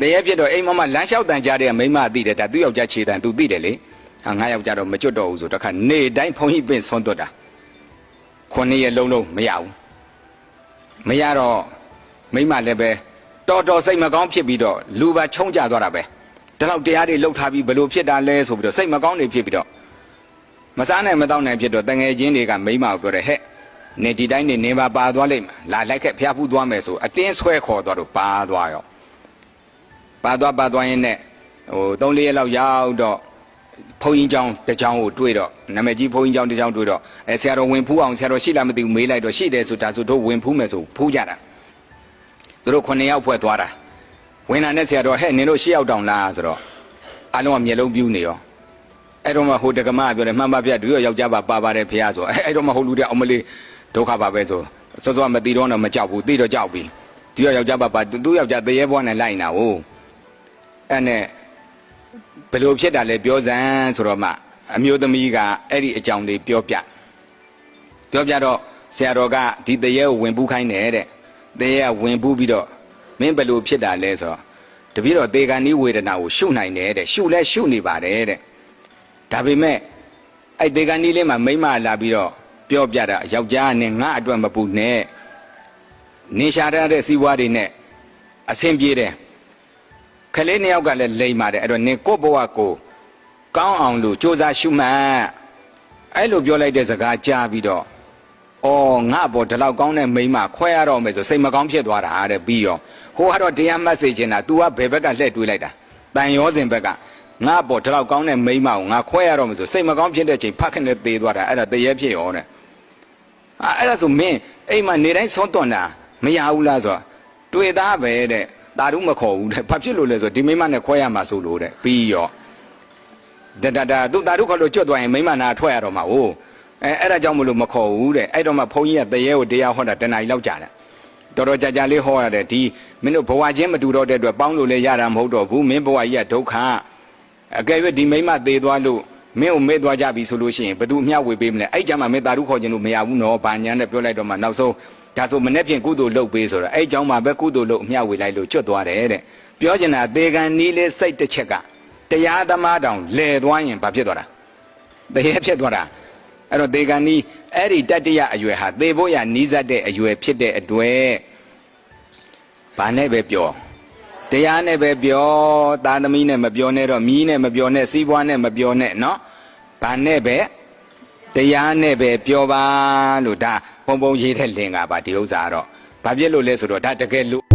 တရေဖြစ်တော့အိမ်မမလမ်းလျှောက်တန်ကြတဲ့မိန်းမသိတယ်ဒါသူ့ယောက်ျားခြေတန်သူသိတယ်လေဟာငါယောက်ျားတော့မကျွတ်တော့ဘူးဆိုတခါနေတိုင်းဘုန်းကြီးပင့်ဆွန်းသွတ်တာခုနှစ်ရက်လုံးလုံးမရဘူးမရတော့မိန်းမလည်းပဲတော်တော်စိတ်မကောင်းဖြစ်ပြီးတော့လူပါချုံကြသွားတာပဲဒါတော့တရားတွေလှုပ်ထားပြီးဘလို့ဖြစ်တာလဲဆိုပြီးတော့စိတ်မကောင်းနေဖြစ်ပြီးတော့မစားနိုင်မတော့နိုင်ဖြစ်တော့တငယ်ချင်းတွေကမိန်းမကိုပြောတယ်ဟဲ့နေဒီတိုင်းနေနေပါပါသွားလိမ့်မယ်လာလိုက်ခဲ့ဖျားဖူးသွားမယ်ဆိုအတင်းဆွဲခေါ်သွားတော့ပါသွားရော ပါသွားပါသွားရင်နဲ့ဟို၃၄ရက်လောက်ရောက်တော့ဘုန်းကြီးကျောင်းတစ်ကျောင်းကိုတွေ့တော့နာမည်ကြီးဘုန်းကြီးကျောင်းတစ်ကျောင်းတွေ့တော့အဲဆရာတော်ဝင်ဖူးအောင်ဆရာတော်ရှိလားမသိဘူးမေးလိုက်တော့ရှိတယ်ဆိုတာဆိုတို့ဝင်ဖူးမယ်ဆိုဖူးကြတာသူတို့9ယောက်ဖွဲ့သွားတာဝင်လာတဲ့ဆရာတော်ဟဲ့နင်တို့6ယောက်တောင်လားဆိုတော့အလုံးကမျက်လုံးပြူးနေရောအဲ့တော့မှဟိုတက္ကမပြောတယ်မှန်ပါဗျတူရောယောက်ျားပါပါပါတယ်ဖေဟာဆိုအဲ့တော့မှဟိုလူတဲ့အမလေးဒုက္ခပါပဲဆိုစောစောမသိတော့တော့မကြောက်ဘူးသိတော့ကြောက်ပြီတူရောယောက်ျားပါပါတူယောက်ျားတရေဘွားနဲ့လိုက်နေတာဟုတ် အဲ့နဲ့ဘယ်လိုဖြစ်တာလဲပြောစမ်းဆိုတော့မှအမျိုးသမီးကအဲ့ဒီအကြောင်းလေးပြောပြပြောပြတော့ဆရာတော်ကဒီတရေကိုဝင်ပူးခိုင်းတယ်တဲ့တရေကဝင်ပူးပြီးတော့မင်းဘယ်လိုဖြစ်တာလဲဆိုတော့တပည့်တော်ဒေဂန်နီဝေဒနာကိုရှုနိုင်တယ်တဲ့ရှုလဲရှုနေပါတယ်တဲ့ဒါပေမဲ့အဲ့ဒေဂန်နီလေးမှာမိမလာပြီးတော့ပြောပြတာယောက်ျားနဲ့ငါအတွက်မပူနဲ့နေရှာရတဲ့စီးပွားတွေနဲ့အဆင်ပြေတယ် ခလေးနှစ်ယောက်ကလည်းလိမ်ပါတယ်အဲ့တော့နင်ကိုယ့်ဘဝကိုကောင်းအောင်လို့စူးစမ်းရှုမှတ်အဲ့လိုပြောလိုက်တဲ့စကားကြားပြီးတော့အော်ငါဘောဒီလောက်ကောင်းတဲ့မိန်းမခွဲရတော့မယ်ဆိုစိတ်မကောင်းဖြစ်သွားတာတဲ့ပြီးရောဟိုကတော့တရားမှတ်စေချင်တာ तू ကဘယ်ဘက်ကလှည့်တွေးလိုက်တာတန်ရောစင်ဘက်ကငါဘောဒီလောက်ကောင်းတဲ့မိန်းမကိုငါခွဲရတော့မယ်ဆိုစိတ်မကောင်းဖြစ်တဲ့ချိန်ဖတ်ခနဲ့သေးသွားတာအဲ့ဒါတရေဖြစ်ရောတဲ့အာအဲ့ဒါဆိုမင်းအိမ်မှာနေတိုင်းဆုံးတွန်တာမရဘူးလားဆိုတော့တွေ့သားပဲတဲ့ တာရုမခေါ်ဘူးတဲ့ဘာဖြစ်လို့လဲဆိုဒီမိမနဲ့ခွဲရမှာဆိုလို့တဲ့ပြီးရောတတတသူတာရုခေါ်လို့ကြွတ်သွားရင်မိမနာထွက်ရတော့မှာဟိုအဲအဲ့ဒါကြောင့်မလို့မခေါ်ဘူးတဲ့အဲ့တော့မှဘုန်းကြီးကတရေကိုတရားဟောတာတဏှာကြီးလောက်ကြာတယ်တော်တော်ကြာကြာလေးဟောရတယ်ဒီမင်းတို့ဘဝချင်းမတူတော့တဲ့အတွက်ပေါင်းလို့လည်းရတာမဟုတ်တော့ဘူးမင်းဘဝကြီးကဒုက္ခအကယ်၍ဒီမိမသေးသွားလို့မင်းကိုမေ့သွားကြပြီဆိုလို့ရှိရင်ဘယ်သူအမျှဝေပေးမလဲအဲ့ကြမှာမင်းတာရုခေါ်ခြင်းလို့မရဘူးနော်ဘာညာနဲ့ပြောလိုက်တော့မှနောက်ဆုံးဒါဆိုမနေ့ပြင်ကုသိုလ်လုပ်ပေးဆိုတော့အဲ့เจ้าမှာပဲကုသိုလ်လုပ်အမျှဝေလိုက်လို့ကျွတ်သွားတယ်တဲ့ပြောချင်တာသေကံနီးလေးစိတ်တစ်ချက်ကတရားသမားတောင်လဲသွားရင်ဘာဖြစ်သွားတာတရေဖြစ်သွားတာအဲ့တော့သေကံနီးအဲ့ဒီတတ္တရအရွယ်ဟာသေဖို့ရနီးစပ်တဲ့အရွယ်ဖြစ်တဲ့အတွေ့ဘာနဲ့ပဲပြောတရားနဲ့ပဲပြောသားသမီးနဲ့မပြောနဲ့တော့မီးနဲ့မပြောနဲ့စီးပွားနဲ့မပြောနဲ့เนาะဘာနဲ့ပဲ တရားနဲ့ပဲပြောပါလို့ဒါ ပုံပုံရေးတဲ့လင်္ကာပါဒီဥစ္စာကတော့ဘာဖြစ်လို့လဲဆိုတော့ဒါတကယ်လို့